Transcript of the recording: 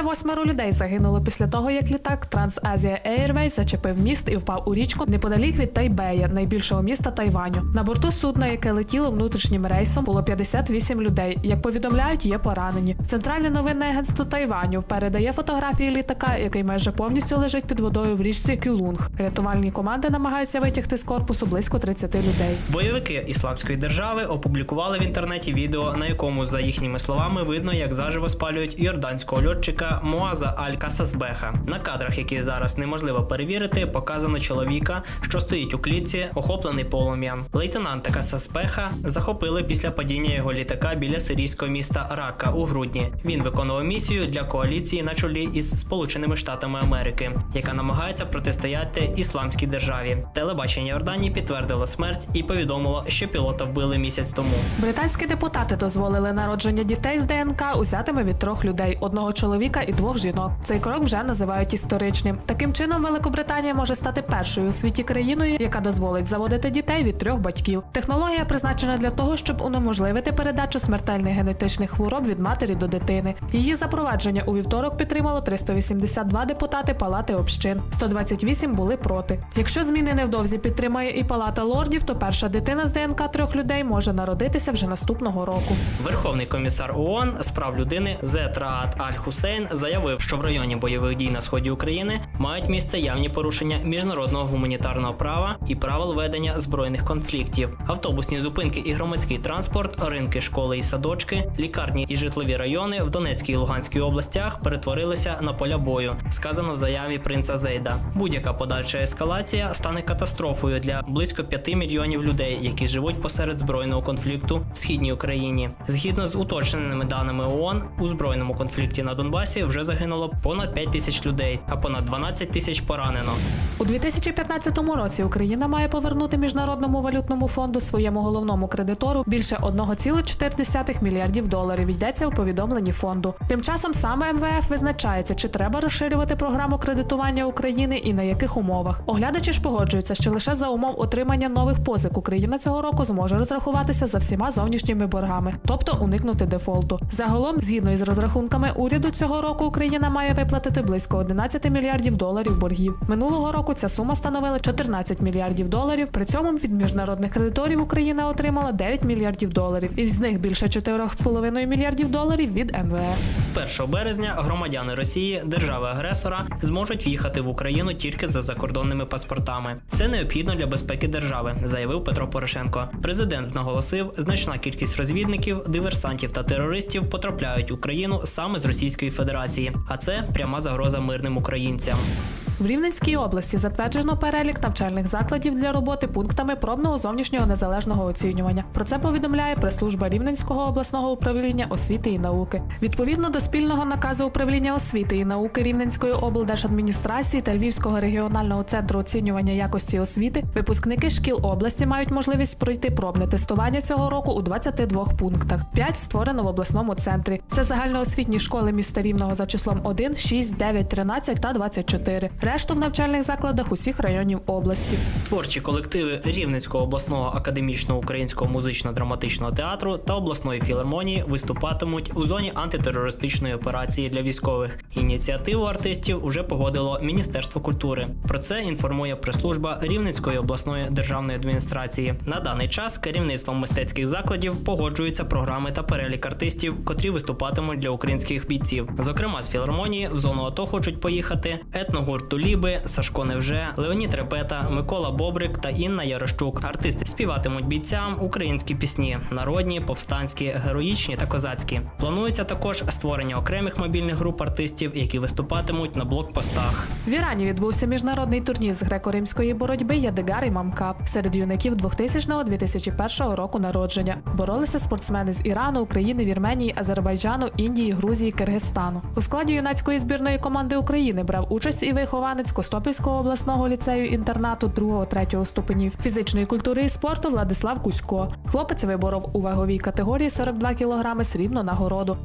Щонайменше восьмеро людей загинуло після того, як літак Трансазія Airways зачепив міст і впав у річку неподалік від Тайбея, найбільшого міста Тайваню. На борту судна, яке летіло внутрішнім рейсом, було 58 людей. Як повідомляють, є поранені. Центральне новинне агентство Тайваню передає фотографії літака, який майже повністю лежить під водою в річці Кюлунг. Рятувальні команди намагаються витягти з корпусу близько 30 людей. Бойовики ісламської держави опублікували в інтернеті відео, на якому, за їхніми словами, видно, як заживо спалюють йорданського льотчика Муаза Аль Касасбеха. На кадрах, які зараз неможливо перевірити, показано чоловіка, що стоїть у клітці, охоплений полум'ям. Лейтенанта Касасбеха захопили після падіння його літака біля сирійського міста Рака у грудні. Він виконував місію для коаліції на чолі із Сполученими Штатами Америки, яка намагається протистояти ісламській державі. Телебачення Йорданії підтвердило смерть і повідомило, що пілота вбили місяць тому. Британські депутати дозволили народження дітей з ДНК узятими від трьох людей: одного чоловіка і двох жінок. Цей крок вже називають історичним. Таким чином, Великобританія може стати першою у світі країною, яка дозволить заводити дітей від трьох батьків. Технологія призначена для того, щоб унеможливити передачу смертельних генетичних хвороб від матері до дитини. Її запровадження у вівторок підтримало 382 депутати Палати общин. 128 були проти. Якщо зміни невдовзі підтримає і Палата лордів, то перша дитина з ДНК трьох людей може народитися вже наступного року. Верховний комісар ООН з прав людини Зет Раат Аль Хусейн заявив, що в районі бойових дій на сході України мають місце явні порушення міжнародного гуманітарного права і правил ведення збройних конфліктів. Автобусні зупинки і громадський транспорт, ринки, школи і садочки, лікарні і житлові райони в Донецькій і Луганській областях перетворилися на поля бою. Сказано в заяві принца Зейда. Будь-яка подальша ескалація стане катастрофою для близько 5 мільйонів людей, які живуть посеред збройного конфликту в східній Україні. Згідно з уточненими даними ООН, у збройному конфлікті на Донбасі вже загинуло понад 5 тисяч людей, а понад 12 тисяч поранено. У 2015 році Україна має повернути міжнародному валютному фонду своєму головному кредитору більше 1,4 мільярдів доларів. Йдеться у повідомленні фонду. Тим часом саме МВФ визначається, чи треба розширювати програму кредитування України і на яких умовах. Оглядачі ж погоджуються, що лише за умов отримання нових позик Україна цього року зможе розрахуватися за всіма зовнішніми боргами, тобто уникнути дефолту. Загалом, згідно із розрахунками уряду, цього року Україна має виплатити близько 11 мільярдів доларів боргів. Минулого року ця сума становила 14 мільярдів доларів. При цьому від міжнародних кредиторів Україна отримала 9 мільярдів доларів, із них більше 4,5 мільярдів доларів від МВФ. 1 березня громадяни Росії, держави-агресора, зможуть в'їхати в Україну тільки за закордонними паспортами. Це необхідно для безпеки держави, заявив Петро Порошенко. Президент наголосив, значна кількість розвідників, диверсантів та терористів потрапляють в Україну саме з Російської Федерації, а це пряма загроза мирним українцям. В Рівненській області затверджено перелік навчальних закладів для роботи пунктами пробного зовнішнього незалежного оцінювання. Про це повідомляє прес-служба Рівненського обласного управління освіти і науки. Відповідно до спільного наказу управління освіти і науки Рівненської облдержадміністрації та Львівського регіонального центру оцінювання якості освіти, випускники шкіл області мають можливість пройти пробне тестування цього року у 22 пунктах. 5 створено в обласному центрі. Це загальноосвітні школи міста Рівного за числом 1, 6, 9, 13 та 24. Решту в навчальних закладах усіх районів області. Творчі колективи Рівненського обласного академічного українського музично-драматичного театру та обласної філармонії виступатимуть у зоні антитерористичної операції для військових. Ініціативу артистів уже погодило Міністерство культури. Про це інформує прес-служба Рівненської обласної державної адміністрації. На даний час керівництвом мистецьких закладів погоджуються програми та перелік артистів, котрі виступатимуть для українських бійців. Зокрема, з філармонії в зону АТО хочуть поїхати етногурт Туліби, Сашко Невже, Леонід Репета, Микола Бобрик та Інна Ярощук. Артисти співатимуть бійцям українські пісні, народні, повстанські, героїчні та козацькі. Планується також створення окремих мобільних груп артистів, які виступатимуть на блокпостах. В Ірані відбувся міжнародний турнір з греко-римської боротьби Ядигар і Мамкап серед юнаків 2000-2001 року народження. Боролися спортсмени з Ірану, України, Вірменії, Азербайджану, Індії, Грузії, Киргизстану. У складі юнацької збірної команди України брав участь і вихованець Костопільського обласного ліцею інтернату 2-3 ступенів фізичної культури і спорту Владислав Кузько. Хлопець виборов у ваговій категорії 42 кг срібну нагороду.